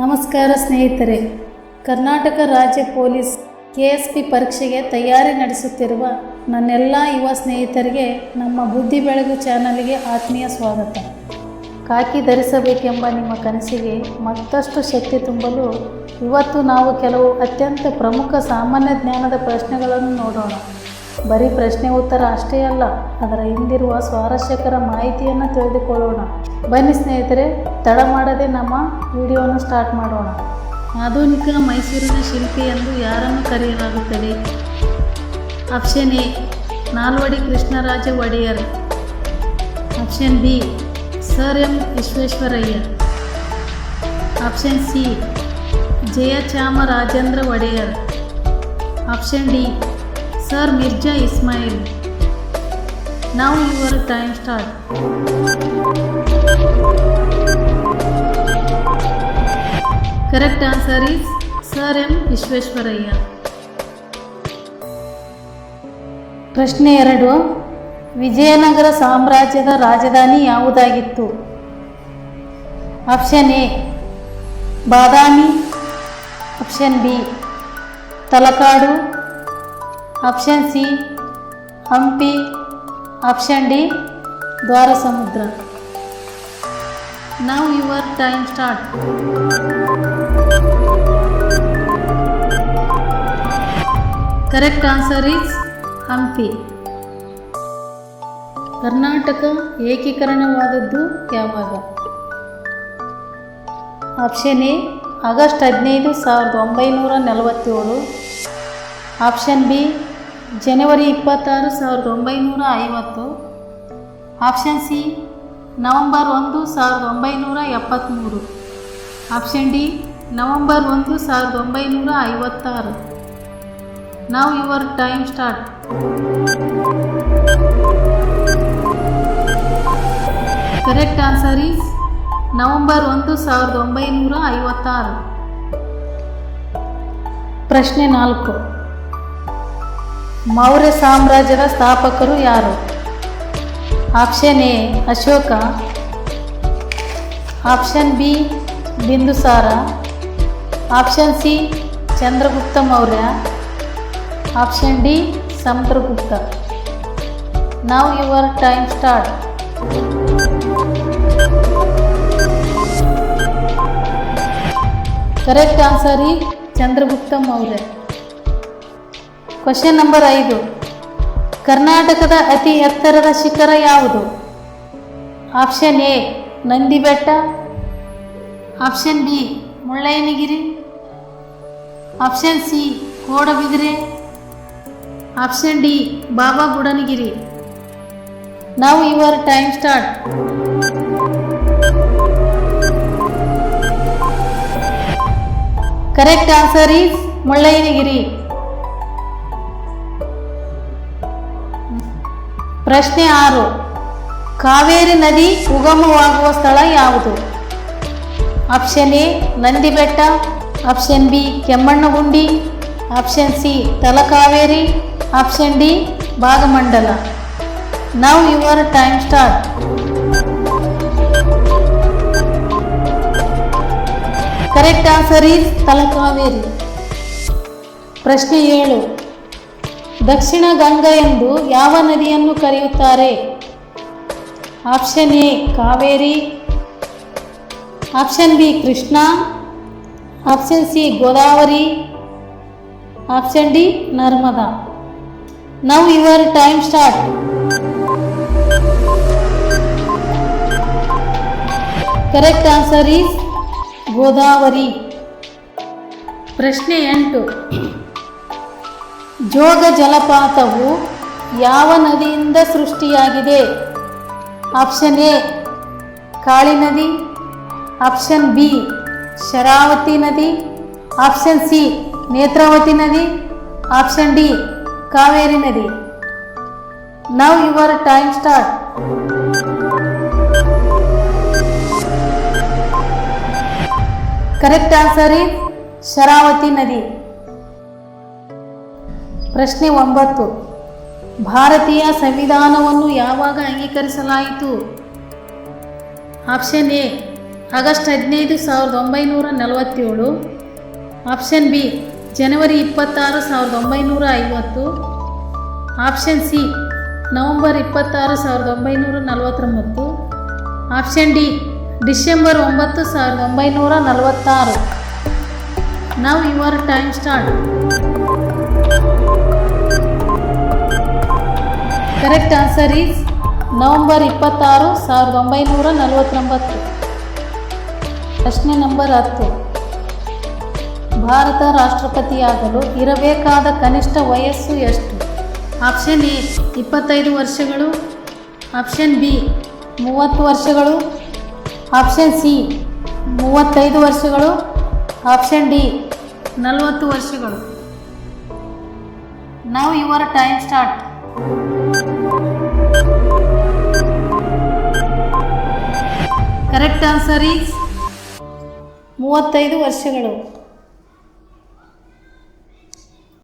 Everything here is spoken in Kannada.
ನಮಸ್ಕಾರ ಸ್ನೇಹಿತರೆ, ಕರ್ನಾಟಕ ರಾಜ್ಯ ಪೊಲೀಸ್ ಕೆ ಎಸ್ ಪಿ ಪರೀಕ್ಷೆಗೆ ತಯಾರಿ ನಡೆಸುತ್ತಿರುವ ನನ್ನೆಲ್ಲ ಯುವ ಸ್ನೇಹಿತರಿಗೆ ನಮ್ಮ ಬುದ್ಧಿ ಬೆಳಗು ಚಾನಲ್ಗೆ ಆತ್ಮೀಯ ಸ್ವಾಗತ. ಕಾಕಿ ಧರಿಸಬೇಕೆಂಬ ನಿಮ್ಮ ಕನಸಿಗೆ ಮತ್ತಷ್ಟು ಶಕ್ತಿ ತುಂಬಲು ಇವತ್ತು ನಾವು ಕೆಲವು ಅತ್ಯಂತ ಪ್ರಮುಖ ಸಾಮಾನ್ಯ ಜ್ಞಾನದ ಪ್ರಶ್ನೆಗಳನ್ನು ನೋಡೋಣ. ಬರೀ ಪ್ರಶ್ನೆ ಉತ್ತರ ಅಷ್ಟೇ ಅಲ್ಲ, ಅದರ ಹಿಂದಿರುವ ಸ್ವಾರಸ್ಯಕರ ಮಾಹಿತಿಯನ್ನು ತಿಳಿದುಕೊಳ್ಳೋಣ. ಬನ್ನಿ ಸ್ನೇಹಿತರೆ ತಡ ಮಾಡದೆ ನಮ್ಮ ವಿಡಿಯೋವನ್ನು ಸ್ಟಾರ್ಟ್ ಮಾಡೋಣ. ಆಧುನಿಕ ಮೈಸೂರಿನ ಶಿಲ್ಪಿ ಎಂದು ಯಾರನ್ನು ಕರೆಯಲಾಗುತ್ತದೆ? Option A, Nalvadi Krishnaraja Wodeyar. Option B, sir M Visvesvaraya. Option C Jayachamarajendra Wodeyar. Option D, sir Mirza Ismail. Now your time start correct answer is sir M Visvesvaraya ಪ್ರಶ್ನೆ ಎರಡು. ವಿಜಯನಗರ ಸಾಮ್ರಾಜ್ಯದ ರಾಜಧಾನಿ ಯಾವುದಾಗಿತ್ತು? Option A Badami. Option B Talakadu. Option C Hampi. Option D Dwarasamudra. Now your time start correct answer is Hampi Karnataka ಏಕೀಕರಣವಾದದ್ದು ಯಾವಾಗ? ಆಪ್ಷನ್ ಎ ಆಗಸ್ಟ್ ಹದಿನೈದು, ಸಾವಿರದ ಒಂಬೈನೂರ ನಲವತ್ತೇಳು. ಆಪ್ಷನ್ ಬಿ ಜನವರಿ ಇಪ್ಪತ್ತಾರು, ಸಾವಿರದ ಒಂಬೈನೂರ ಐವತ್ತು. ಆಪ್ಷನ್ ಸಿ ನವಂಬರ್ ಒಂದು, ಸಾವಿರದ ಒಂಬೈನೂರ ಎಪ್ಪತ್ತ್ಮೂರು. ಆಪ್ಷನ್ ಡಿ ನವಂಬರ್ ಒಂದು, ಸಾವಿರದ ಒಂಬೈನೂರ ಐವತ್ತಾರು. Now your time start correct answer is November ಒಂದು ಸಾವಿರದ ಒಂಬೈನೂರ ಐವತ್ತಾರು. ಪ್ರಶ್ನೆ ನಾಲ್ಕು. ಮೌರ್ಯ ಸಾಮ್ರಾಜ್ಯದ ಸ್ಥಾಪಕರು ಯಾರು? Option A, Ashoka. Option B, Bindusara. Option C, Chandragupta Maurya. Option D Samudragupta now your time start correct answer is Chandragupta Maurya question number ಐದು ಕರ್ನಾಟಕದ ಅತಿ ಎತ್ತರದ ಶಿಖರ ಯಾವುದು option A Nandi Betta option B Mullayanagiri option C Kodabidire option D, Baba Budangiri. Now your time start. Correct answer is Mullayanagiri. ಪ್ರಶ್ನೆ ಆರು, ಕಾವೇರಿ ನದಿ ಉಗಮವಾಗುವ ಸ್ಥಳ ಯಾವುದು? Option A, Nandibetta, option B, Kemmangundi option C, Talakaveri. Option D, Bhagamandala. Now your time start correct answer is Talakaveri. ಪ್ರಶ್ನೆ ಏಳು. ದಕ್ಷಿಣ ಗಂಗಾ ಎಂದು ಯಾವ ನದಿಯನ್ನು ಕರೆಯುತ್ತಾರೆ? Option A, Kaveri. Option B, Krishna. Option C, Godavari. Option D Narmada now your time start correct answer is Godavari ಪ್ರಶ್ನೆ ಎಂಟು. ಜೋಗ ಜಲಪಾತವು ಯಾವ ನದಿಯಿಂದ ಸೃಷ್ಟಿಯಾಗಿದೆ? ಆಪ್ಷನ್ ಎ ಕಾಳಿ ನದಿ ಆಪ್ಷನ್ ಬಿ ಶರಾವತಿ ನದಿ ಆಪ್ಷನ್ ಸಿ ನೇತ್ರಾವತಿ ನದಿ, ಆಪ್ಷನ್ ಡಿ, ಕಾವೇರಿ ನದಿ. Now your time start correct answer is Sharavathi ನದಿ. ಪ್ರಶ್ನೆ ಒಂಬತ್ತು. ಭಾರತೀಯ ಸಂವಿಧಾನವನ್ನು ಯಾವಾಗ ಅಂಗೀಕರಿಸಲಾಯಿತು? ಆಪ್ಷನ್ ಎ ಆಗಸ್ಟ್ ಹದಿನೈದು ಸಾವಿರದ ಒಂಬೈನೂರ ನಲವತ್ತೇಳು. ಆಪ್ಷನ್ ಬಿ ಜನವರಿ ಇಪ್ಪತ್ತಾರು, ಸಾವಿರದ ಒಂಬೈನೂರ ಐವತ್ತು. ಆಪ್ಷನ್ ಸಿ, ನವಂಬರ್ ಇಪ್ಪತ್ತಾರು, ಸಾವಿರದ ಒಂಬೈನೂರ ನಲವತ್ತೊಂಬತ್ತು. ಆಪ್ಷನ್ ಡಿ, ಡಿಸೆಂಬರ್ ಒಂಬತ್ತು, ಸಾವಿರದ ಒಂಬೈನೂರ ನಲವತ್ತಾರು. Now your time start correct answer is November ಇಪ್ಪತ್ತಾರು, ಸಾವಿರದ ಒಂಬೈನೂರ ನಲವತ್ತೊಂಬತ್ತು. ಪ್ರಶ್ನೆ ನಂಬರ್ ಹತ್ತು. ಭಾರತ ರಾಷ್ಟ್ರಪತಿಯಾಗಲು ಇರಬೇಕಾದ ಕನಿಷ್ಠ ವಯಸ್ಸು ಎಷ್ಟು? ಆಪ್ಷನ್ ಎ, ಇಪ್ಪತ್ತೈದು ವರ್ಷಗಳು. ಆಪ್ಷನ್ ಬಿ, ಮೂವತ್ತು ವರ್ಷಗಳು. ಆಪ್ಷನ್ ಸಿ, ಮೂವತ್ತೈದು ವರ್ಷಗಳು. ಆಪ್ಷನ್ ಡಿ, ನಲವತ್ತು ವರ್ಷಗಳು. Now your time start correct answer is ಮೂವತ್ತೈದು ವರ್ಷಗಳು.